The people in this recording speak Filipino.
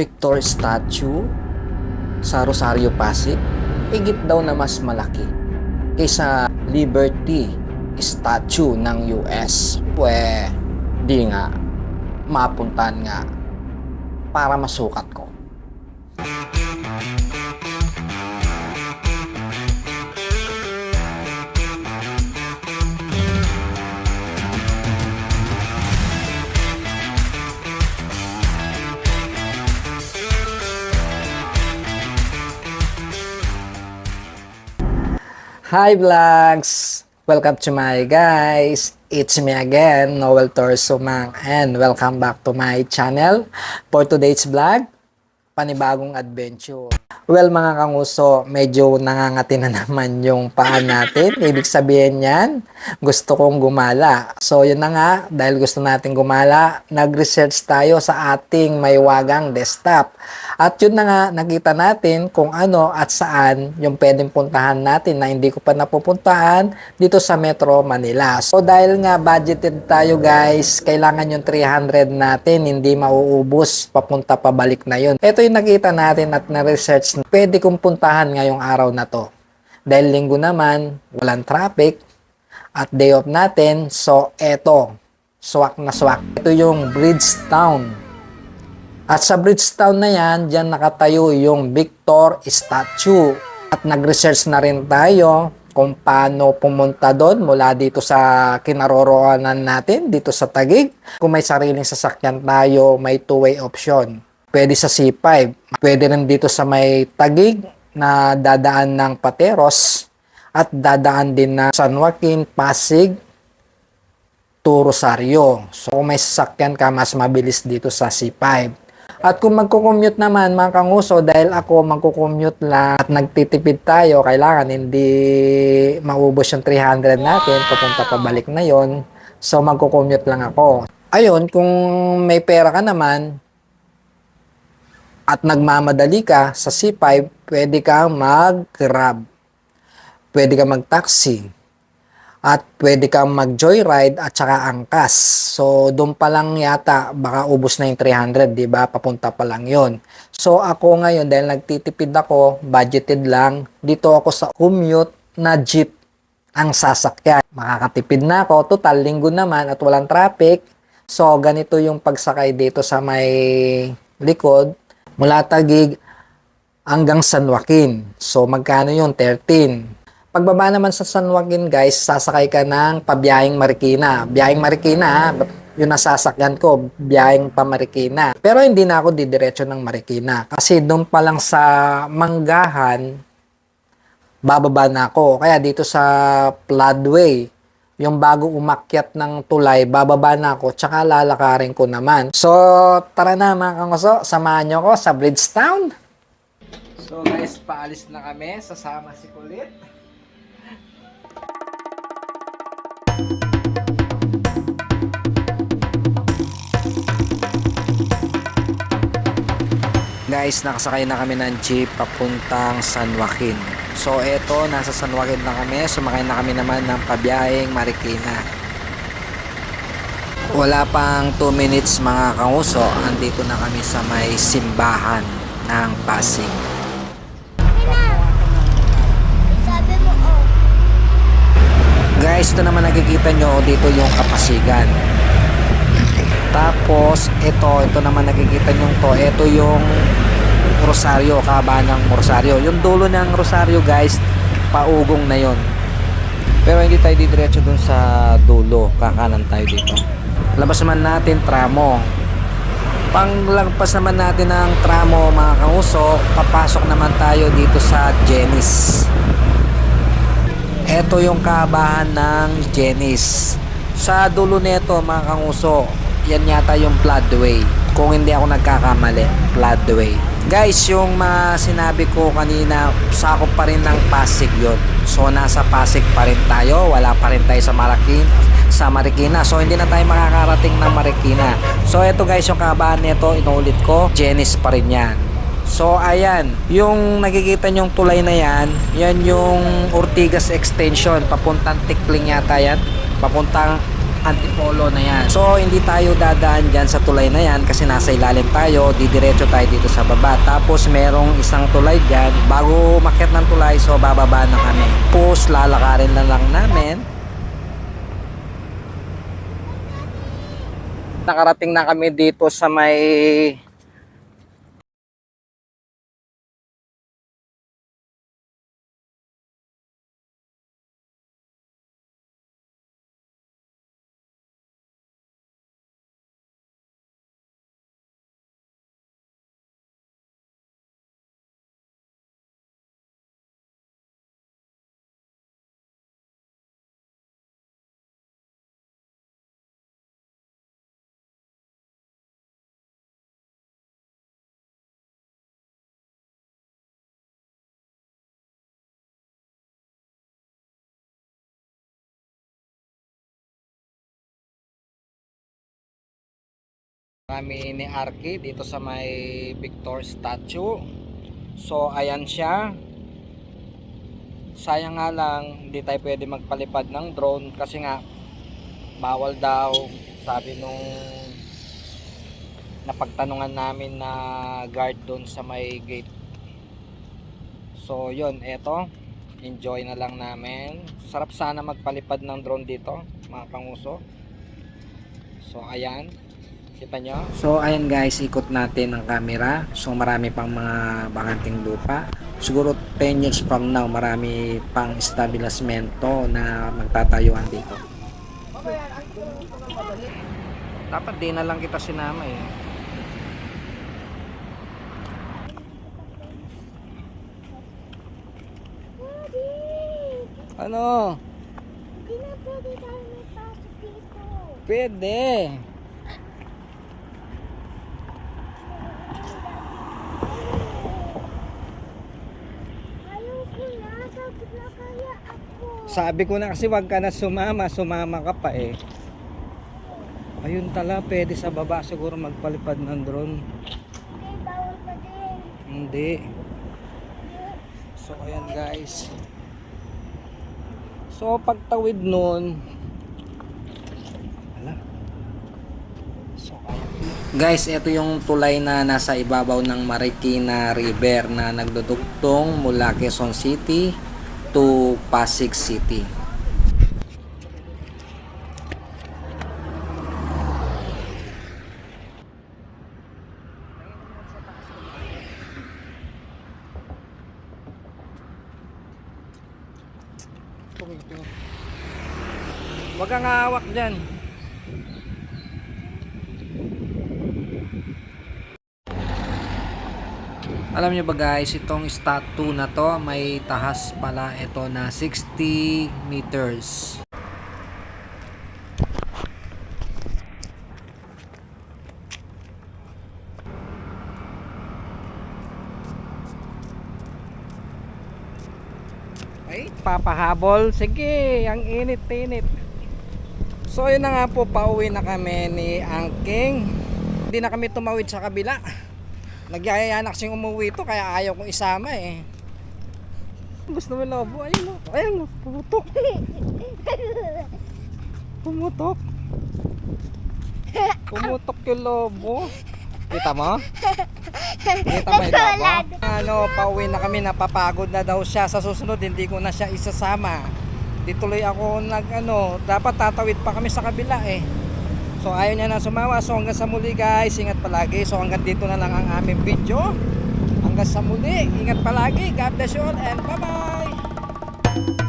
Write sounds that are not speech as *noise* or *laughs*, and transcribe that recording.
Victor statue sa Rosario Pasig, higit daw na mas malaki kaysa Liberty statue ng US. Pwe, di nga, mapuntahan nga para masukat ko. Hi vlogs! Welcome to my guys! It's me again, Noel Torso Mang and welcome back to my channel. For today's vlog, panibagong adventure. Well mga kanguso, medyo nangangati na *laughs* naman yung paa natin. Ibig sabihin yan, gusto kong gumala. So yun na nga, dahil gusto natin gumala, nag-research tayo sa ating maywagang desktop. At yun na nga, nakita natin kung ano at saan yung pwedeng puntahan natin na hindi ko pa napupuntahan dito sa Metro Manila. So dahil nga budgeted tayo guys, kailangan yung 300 natin, hindi mauubos, papunta pabalik na yun. Ito yung nakita natin at na-research na pwede kong puntahan ngayong araw na to. Dahil linggo naman, walang traffic, at day off natin, so eto, swak na swak. Ito yung Bridgetown. At sa Bridgetown na yan, dyan nakatayo yung Victor Statue. At nag-research na rin tayo kung paano pumunta doon mula dito sa kinaroroonan natin, dito sa Tagig. Kung may sariling sasakyan tayo, may two-way option. Pwede sa C5. Pwede rin dito sa may Tagig na dadaan ng Pateros at dadaan din na San Joaquin, Pasig, to Rosario. So kung may sasakyan ka, mas mabilis dito sa C5. At kung magko-commute naman mga kanguso, dahil ako magko-commute lang at nagtitipid tayo, kailangan hindi maubos yung 300 natin, papunta pabalik na yon So magko-commute lang ako. Ayun, kung may pera ka naman, at nagmamadali ka sa C5, pwede kang mag-grab. Pwede kang mag-taxi at pwede kang mag-joyride at saka angkas. So, doon pa lang yata, baka ubos na yung 300, di ba? Papunta pa lang yon. So, ako ngayon, dahil nagtitipid ako, budgeted lang, dito ako sa commute na jeep ang sasakyan. Makakatipid na ako, total linggo naman at walang traffic. So, ganito yung pagsakay dito sa may likod, mula Tagig hanggang San Joaquin. So, magkano yun? 13. Pagbaba naman sa San Joaquin, guys, sasakay ka ng pabiyahing Marikina. Biyahing Marikina, yung nasasakyan ko, biyahing pa Marikina. Pero hindi na ako didiretso ng Marikina. Kasi doon pa lang sa Manggahan, bababa na ako. Kaya dito sa Floodway, yung bago umakyat ng tulay, bababa na ako, tsaka lalakarin ko naman. So, tara na mga kanguso, samahan nyo ko sa Bridgetown. So guys, paalis na kami, sasama si Kulit. Guys, nakasakay na kami ng jeep papuntang San Joaquin. So eto, nasa San Joaquin na kami. Sumakay na kami naman ng pabiyaheng Marikina. Wala pang 2 minutes mga kanguso, andito na kami sa may simbahan ng Pasig. Oh. Guys, ito naman nakikita nyo dito yung kapasigan. Tapos, ito, ito naman nakikita nyo to. Ito yung Rosario, kahabaan ng Rosario. Yung dulo ng Rosario, guys, paugong na yon. Pero hindi tayo didiretso dun sa dulo. Kakanan tayo dito. Labas naman natin tramo. Panglagpas naman natin ng tramo, mga kauso, papasok naman tayo dito sa Genis. Ito yung kabahan ng Genis. Sa dulo nito mga kanguso, yan yata yung floodway. Kung hindi ako nagkakamali, floodway. Guys, yung mga sinabi ko kanina, sakop pa rin ng Pasig yon. So nasa Pasig pa rin tayo, wala pa rin tayo sa Marakin, sa Marikina. So hindi na tayo makakarating ng Marikina. So ito guys, yung kabahan nito, inuulit ko, Genis pa rin yan. So ayan, yung nakikita nyong tulay na yan, yan yung Ortigas Extension, papuntang Tikling yata yan, papuntang Antipolo na yan. So, hindi tayo dadaan dyan sa tulay na yan kasi nasa ilalim tayo. Didiretso tayo dito sa baba. Tapos, merong isang tulay dyan. Bago makit ng tulay, so bababa na kami. Tapos, lalakarin na lang namin. Nakarating na kami dito sa may kami ni Arky dito sa may Victor statue. So ayan siya. Sayang nga lang hindi tayo pwede magpalipad ng drone kasi nga bawal daw sabi nung napagtanungan namin na guard doon sa may gate. So yun, eto. Enjoy na lang namin. Sarap sana magpalipad ng drone dito, mga kanguso. So ayan, Kita nyo? So, ayan guys, ikot natin ang camera. So, marami pang mga bakanting lupa. Siguro 10 years from now, marami pang establishmento na magtatayuan dito. Dapat di na lang kita sinama eh. Ano? Hindi na pwede tayo may pasok dito. Pwede. Ayaw ko na. Sabi na kaya ako. Sabi ko na kasi wag ka na sumama. Sumama ka pa eh. Ayun tala, pwede sa baba siguro magpalipad ng drone. Hindi. So ayan guys. So pagtawid nun Ala. Ayan. Guys, ito yung tulay na nasa ibabaw ng Marikina River na nagdudugtong mula Quezon City to Pasig City. Huwag kang hawak dyan. Alam nyo ba guys, itong statue na to may tahas pala ito na 60 meters. Ay, papahabol. Sige, ang init-init. So, yun na nga po, pauwi na kami ni Angking. Hindi na kami tumawid sa kabila. Nagyayaya na kasing umuwi to, kaya ayaw kong isama eh. Gusto mo lobo? Ayun o, ayun o, pumutok. *laughs* Pumutok. Pumutok yung lobo. Kita mo? Kita mo yung lobo? Ano, pauwi na kami, napapagod na daw siya. Sa susunod, hindi ko na siya isasama. Di tuloy ako nag ano, dapat tatawid pa kami sa kabila eh. So ayaw niya na sumawa. So hanggang sa muli guys, ingat palagi. So hanggang dito na lang ang aming video. Hanggang sa muli, ingat palagi. God bless you all and bye bye!